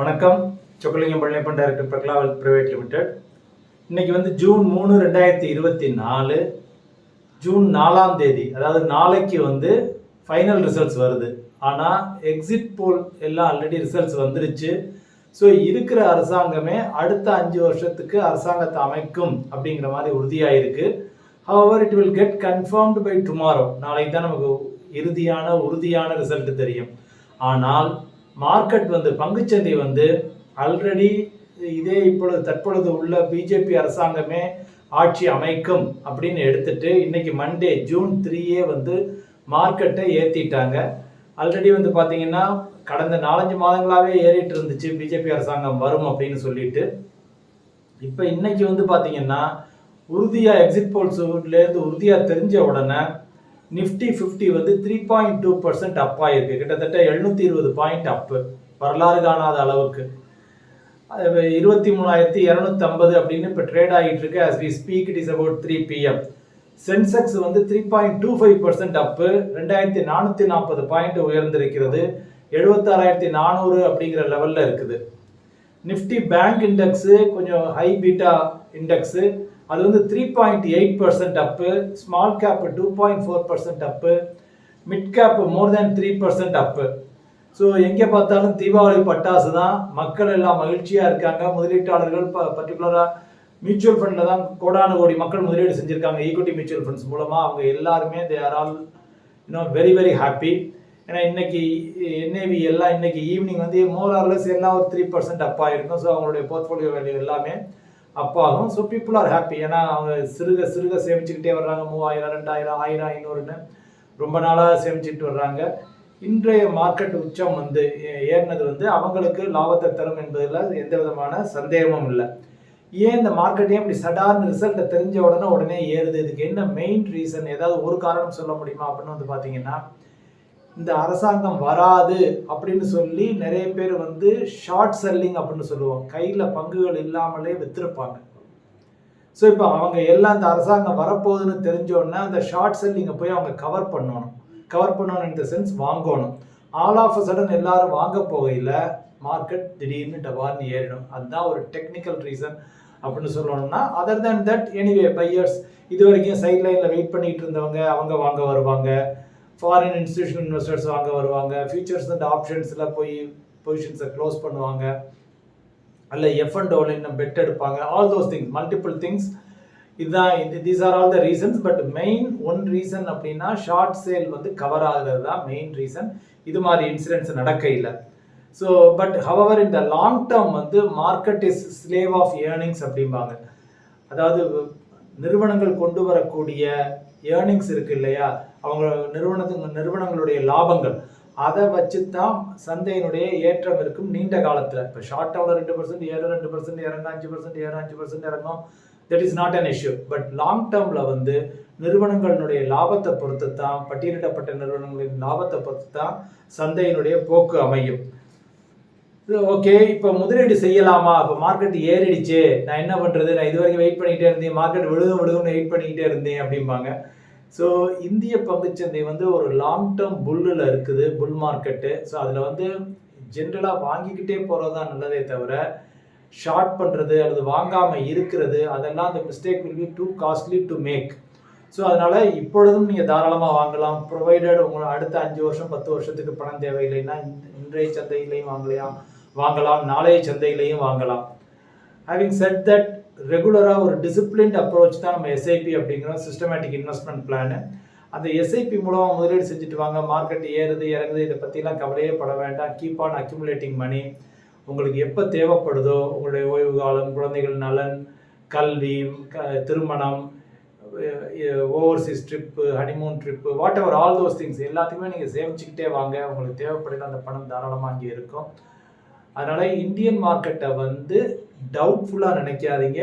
வணக்கம். சொக்கலிங்கம் பழனியப்பன் டைரக்டர் பிரக்லாவல் private limited. இன்னைக்கு வந்து ஜூன் மூணு ரெண்டாயிரத்தி இருபத்தி நாலு. ஜூன் நாலாம் தேதி அதாவது நாளைக்கு வந்து ஃபைனல் ரிசல்ட்ஸ் வருது. ஆனால் எக்ஸிட் போல் எல்லாம் ஆல்ரெடி ரிசல்ட்ஸ் வந்துருச்சு. ஸோ இருக்கிற அரசாங்கமே அடுத்த அஞ்சு வருஷத்துக்கு அரசாங்கத்தை அமைக்கும் அப்படிங்கிற மாதிரி உறுதியாயிருக்கு. However it will get confirmed by tomorrow நாளைக்கு தான் நமக்கு இறுதியான உறுதியான ரிசல்ட் தெரியும். ஆனால் மார்க்கெட் வந்து பங்குச்சந்தை வந்து ஆல்ரெடி இதே இப்பொழுது தற்பொழுது உள்ள பிஜேபி அரசாங்கமே ஆட்சி அமைக்கும் அப்படின்னு எடுத்துட்டு இன்னைக்கு மண்டே ஜூன் த்ரீயே வந்து மார்க்கெட்டை ஏற்றிட்டாங்க ஆல்ரெடி வந்து பார்த்தீங்கன்னா கடந்த நாலஞ்சு மாதங்களாகவே ஏறிட்டு இருந்துச்சு பிஜேபி அரசாங்கம் வரும் அப்படின்னு சொல்லிட்டு. இப்போ இன்னைக்கு வந்து பார்த்தீங்கன்னா உறுதியாக எக்ஸிட் போல்ஸ்லேருந்து உறுதியாக தெரிஞ்ச உடனே நிஃப்டி ஃபிஃப்டி வந்து three point two percent up இருக்குது கிட்டத்தட்ட எழுநூற்றி இருபது பாயிண்ட் அப்பு வரலாறு காணாத அளவுக்கு. அது இருபத்தி மூணாயிரத்தி இரநூத்தி ஐம்பது அப்படின்னு இப்போ ட்ரேட் ஆகிட்டு இருக்கு as we speak it is about three PM Sensex வந்து three point two five percent up ரெண்டாயிரத்தி நானூற்றி நாற்பது பாயிண்ட் உயர்ந்திருக்கிறது. எழுபத்தாறாயிரத்தி நானூறு அப்படிங்கிற லெவலில் இருக்குது. நிஃப்டி பேங்க் இண்டெக்ஸு கொஞ்சம் ஹை பீட்டா இண்டெக்ஸு அது வந்து three point eight percent up small cap two point four percent up mid cap more than three percent up so எங்கே பார்த்தாலும் தீபாவளி பட்டாசு தான். மக்கள் எல்லாம் மகிழ்ச்சியாக இருக்காங்க. முதலீட்டாளர்கள் ப பர்டிகுலராக மியூச்சுவல் ஃபண்டில் தான் கோடான கோடி மக்கள் முதலீடு செஞ்சுருக்காங்க. ஈக்விட்டி மியூச்சுவல் ஃபண்ட்ஸ் மூலமாக அவங்க எல்லாருமே they are all you know very very happy ஏன்னா இன்னைக்கு என்ஏவி எல்லாம் இன்னைக்கு ஈவினிங் வந்து மோர் ஆர்லெஸ் எல்லாம் ஒரு த்ரீ பர்சன்ட் அப் இருக்கும் ஸோ அவங்களுடைய போர்ட்ஃபோலியோ வேல்யூ எல்லாமே அப் ஆகும் ஸோ பீப்புள் ஆர் ஹாப்பி ஏன்னா அவங்க சிறுக சிறுக சேமிச்சுக்கிட்டே வர்றாங்க. மூவாயிரம் ரெண்டாயிரம் ஆயிரம் ஐநூறுன்னு ரொம்ப நாளாக சேமிச்சுட்டு வர்றாங்க. இன்றைய மார்க்கெட் உச்சம் வந்து ஏ- ஏறினது வந்து அவங்களுக்கு லாபத்தை தரும் என்பதில் எந்த விதமான சந்தேகமும் இல்லை. ஏன் இந்த மார்க்கெட்டையும் இப்படி சடார்னு ரிசல்ட்டை தெரிஞ்ச உடனே உடனே ஏறுது? இதுக்கு என்ன மெயின் ரீசன் ஏதாவது ஒரு காரணம் சொல்ல முடியுமா அப்படின்னு வந்து பார்த்தீங்கன்னா இந்த அரசாங்கம் வராது அப்படின்னு சொல்லி நிறைய பேர் வந்து ஷார்ட் செல்லிங் அப்படின்னு சொல்லுவோம் கையில் பங்குகள் இல்லாமலே வித்திருப்பாங்க. ஸோ இப்போ அவங்க எல்லாம் இந்த அரசாங்கம் வரப்போகுதுன்னு தெரிஞ்சோடனே அந்த ஷார்ட் செல்லிங்கை போய் அவங்க கவர் பண்ணணும். கவர் பண்ணணும் இந்த சென்ஸ் வாங்கணும். ஆல் ஆஃப் அ சடன் எல்லாரும் வாங்க போகையில் மார்க்கெட் திடீர்னு டபார்னு ஏறிடும். அதுதான் ஒரு டெக்னிக்கல் ரீசன் அப்படின்னு சொல்லணும்னா other than that anyway buyers இது வரைக்கும் சைட் லைனில் வெயிட் பண்ணிட்டு இருந்தவங்க அவங்க வாங்க வருவாங்க. ஃபாரின் இன்ஸ்டியூஷன் இன்வெஸ்டர்ஸ் வாங்க வருவாங்க. ஃபியூச்சர்ஸ் அண்ட் ஆப்ஷன்ஸில் போய் பொசிஷன்ஸை க்ளோஸ் பண்ணுவாங்க. அல்ல எஃப் அண்ட் ஓவில் இன்னும் பெட் எடுப்பாங்க. All those things multiple things இதுதான் இது these are all the reasons but main one reason அப்படின்னா ஷார்ட் சேல் வந்து கவர் ஆகுறது தான் மெயின் ரீசன் இது மாதிரி இன்சிடென்ட்ஸ் நடக்க இல்லை. ஸோ பட் ஹவவர் இந்த லாங் டேர்ம் வந்து market is slave of earnings அப்படிம்பாங்க. அதாவது நிறுவனங்கள் கொண்டு வரக்கூடிய ஏர்னிங்ஸ் இருக்குது இல்லையா? அவங்க நிறுவனத்து நிறுவனங்களுடைய லாபங்கள். அதை வச்சு தான் சந்தையினுடைய ஏற்றம் இருக்கும் நீண்ட காலத்தில். இப்போ ஷார்ட் டேர்மில் ரெண்டு பர்சன்ட் ஏறும் ரெண்டு பர்சன்ட் இறங்கும் அஞ்சு பர்சன்ட் ஏறும் அஞ்சு பர்சன்ட் இறங்கும். That is not an issue but long டேர்மில் வந்து நிறுவனங்களுடைய லாபத்தை பொறுத்து தான் பட்டியலிடப்பட்ட நிறுவனங்களின் லாபத்தை பொறுத்து தான் சந்தையினுடைய போக்கு அமையும். ஓகே இப்போ முதலீடு செய்யலாமா? இப்போ மார்க்கெட் ஏறிடுச்சு. நான் என்ன பண்ணுறது நான் இது வரைக்கும் வெயிட் பண்ணிக்கிட்டே இருந்தேன். மார்க்கெட் விழுதும் விழுதும்னு வெயிட் பண்ணிக்கிட்டே இருந்தேன் அப்படிம்பாங்க. ஸோ இந்திய பங்குச்சந்தை வந்து ஒரு லாங் டேர்ம் புல்லில் இருக்குது புல் மார்க்கெட்டு ஸோ அதில் வந்து ஜென்ரலாக வாங்கிக்கிட்டே போகிறது தான் நல்லதே தவிர ஷார்ட் பண்ணுறது அல்லது வாங்காமல் இருக்கிறது அதெல்லாம் அந்த mistake will be too costly to make so அதனால் இப்பொழுதும் நீங்கள் தாராளமாக வாங்கலாம். ப்ரொவைடட் உங்களை அடுத்த அஞ்சு வருஷம் பத்து வருஷத்துக்கு பணம் தேவையில்லைன்னா இன்றைய சந்தையிலையும் வாங்கலையா வாங்கலாம் நாளைய சந்தையிலையும் வாங்கலாம். ஹேவிங் செட் தட் ரெகுலராக ஒரு டிசிப்ளின்ட் அப்ரோச் தான் நம்ம எஸ்ஐபி அப்படிங்கிற சிஸ்டமேட்டிக் இன்வெஸ்ட்மெண்ட் பிளானு அந்த எஸ்ஐபி மூலமாக முதலீடு செஞ்சுட்டு வாங்க மார்க்கெட் ஏறுது இறங்குது இதை பற்றிலாம் கவலையே பட வேண்டாம். கீப் ஆன் அக்யூமுலேட்டிங் மணி உங்களுக்கு எப்போ தேவைப்படுதோ உங்களுடைய ஓய்வு காலம் குழந்தைகள் நலன் கல்வி க- திருமணம் overseas trip honeymoon trip whatever all those things எல்லாத்தையுமே நீங்கள் சேமிச்சுக்கிட்டே வாங்க. உங்களுக்கு தேவைப்படல அந்த பணம் தாராளமாக அங்கே இருக்கும். அதனால் இந்தியன் மார்க்கெட்டை வந்து டவுட்ஃபுல்லாக நினைக்காதீங்க.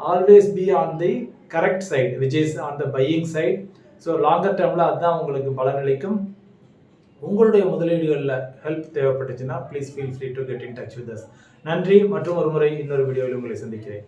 Always be on the correct side which is on the buying side so longer டேர்மில் அதுதான் உங்களுக்கு பலனளிக்கும். உங்களுடைய முதலீடுகளில் ஹெல்ப் தேவைப்பட்டுச்சுன்னா please feel free to get in touch with us நன்றி மற்றும் ஒரு முறை இன்னொரு வீடியோவில் உங்களை சந்திக்கிறேன்.